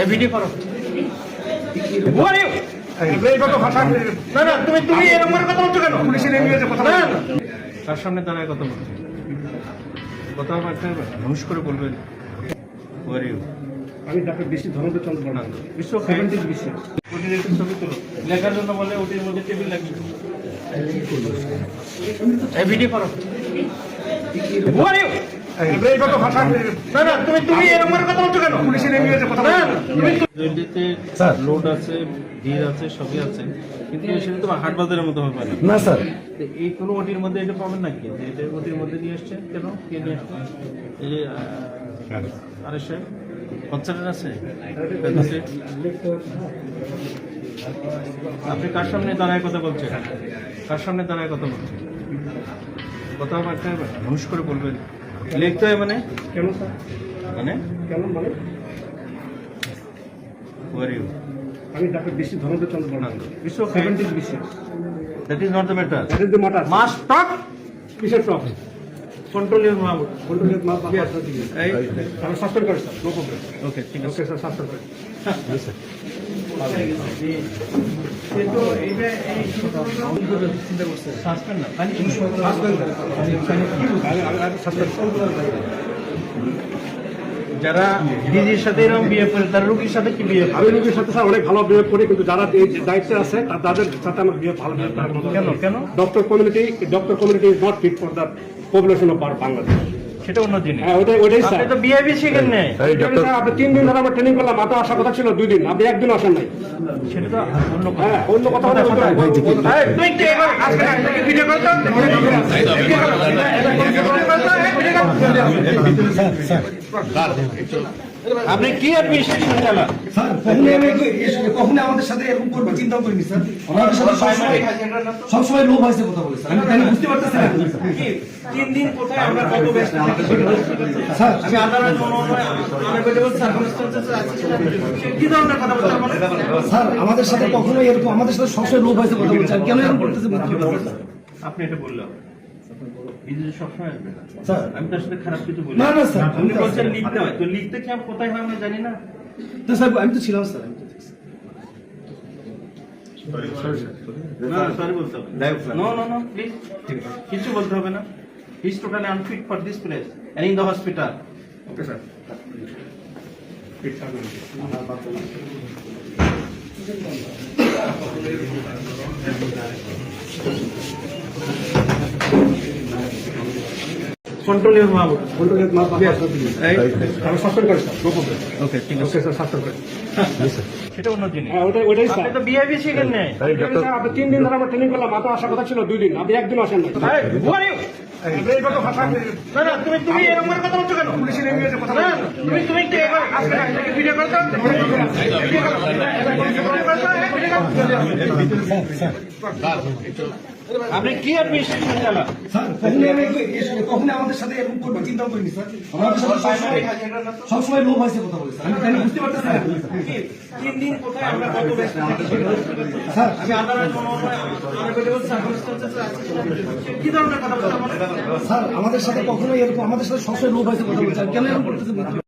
এই ভিডিও করো। তার সামনে দাঁড়ায় কথা বলছো। কথা হুঁশ করে বলবেন আমি ডাক্তার বেশি ধনঞ্জয় চন্দ্র বর্মা বিশ্ব সেভেন্টিজ ছবি তুলো। লেখার জন্য বলে ওটির মধ্যে টেবিল লাগবে। এই ভিডিও করো। Who are you? না না তুমি তুমি এরকম করে কথা বলছো কেন? না, না, তুমি রেডিতে লোড আছে ভিড় আছে সবই আছে। কিন্তু সেটা তো হাট বাজারের মতো হবে না। না স্যার। এই কোনো ওটির মধ্যে এটা পাবেন ওটির মধ্যে নিয়ে আসছে কেন? কে নিয়ে আসছে এই আরে সে আছে? আছে? আপনি কার সামনে দাঁড়ায় কথা বলছেন? কার সামনে দাঁড়ায় কথা বলছেন? কথা একটা হুঁশ করে বলবেন। লিখতে হয় মানে? কেন স্যার? মানে? কেন মানে ওয়ারিউ আমি ডাক্তার বেশি ধনঞ্জয় চন্দ্র বর্মা বিশ্ব সেভেন্টিজ বিশ্বাস that is not the matter that is the matter must talk কিসের টপ কন্ট্রোল ইউর মাউথ কন্ট্রোলের মাপ এই আমি সাসপেন্ড করি স্যার নো প্রবলেম ওকে ঠিক আছে। ওকে স্যার সাসপেন্ড করি। কিন্তু যারা ডিজির সাথে এরকম বিয়ে করে তারা রুগীর সাথে কি বিয়ে আমি রোগীর সাথে স্যার অনেক ভালো করি কিন্তু যারা এই দায়িত্বে আছে তাদের সাথে আমার ভালো কেন? কেন? Doctor community doctor community is not fit for the population of Bangladesh সেটা অন্য জিনিস। হ্যাঁ ওটাই ওটাই স্যার। আপনি তো বিহেভি শিখেন নেই। স্যার, আপনি তিন দিন ধরে আমরা ট্রেনিং করলাম মাথা আসার কথা ছিল দুই দিন। আপনি একদিন আসেন নাই। সেটা তো অন্য কথা। হ্যাঁ অন্য কথা। এই, তুই একটু এবার আজকে ভিডিও করো তো। আপনি কি অ্যাডমিনিস্ট্রেশন চালান? স্যার কখনো আমি কখনো আমাদের সাথে এরকম করবে চিন্তাও করিনি স্যার। আমাদের সাথে সবসময় সবসময় কথা বলে স্যার। আমি বুঝতে পারতেছি না? তিন দিন কোথায় আমরা কত ব্যস্ত। স্যার আমি আনএভেলেবল সার্কামস্টেন্সেস আছে? কি ধরনের কথা বলতে পারেন স্যার আমাদের সাথে কখনো এরকম আমাদের সাথে সবসময় লোভ হয়েছে কথা বলছে কেন এরকম করতেছি। আপনি এটা বললাম বিদেশে সবসময় আসবে না। স্যার। আমি তার সাথে খারাপ কিছু বলি। না, না, স্যার, আপনি তো বলছেন লিখতে হয় তো লিখতে কি আমি কোথায় হয় আমরা জানি না। না স্যার আমি তো ছিলাম স্যার আমি তো কিছু বলতে হবে না। Is totally unfit for this place and in the hospital okay sir control mouth কন্ট্রোলের মাপ এই আমি সাসপেন্ড করি স্যার নো প্রবলেম ওকে ঠিক ওকে স্যার সাসপেন্ড করি সেটা অন্য জিনিস হ্যাঁ ওটাই ওটাই স্যার আপনি তো বিহেভি শিখেন নেই স্যার, আপনি তিন দিন ধরে আমরা ট্রেনিং করলাম মাত্র আসার কথা ছিল দুই দিন আপনি একদিন আসেন? না না তুমি তুমি এরকম কথা বলছো কেন না, না, তুমি তুমি একটু এবার আজকে না, ভিডিও করো তো। আপনি কি অ্যাডমিনিস্ট্রেশন চালান স্যার কখনো আমি কখনো আমাদের সাথে এরকম করবে চিন্তাও করিনি স্যার। আমাদের সাথে সবসময় লোভ হয়েছে কথা বলে স্যার। আমি তাই বুঝতে পারতেছি না। তিন দিন কোথায় আমরা কত ব্যস্ত। স্যার আমি সেটা কি ধরনের কথা বলতে স্যার আমাদের সাথে কখনো এরকম আমাদের সাথে সবসময় লোভ হয়েছে কথা বলছে আমি কেন এরকম করতেছি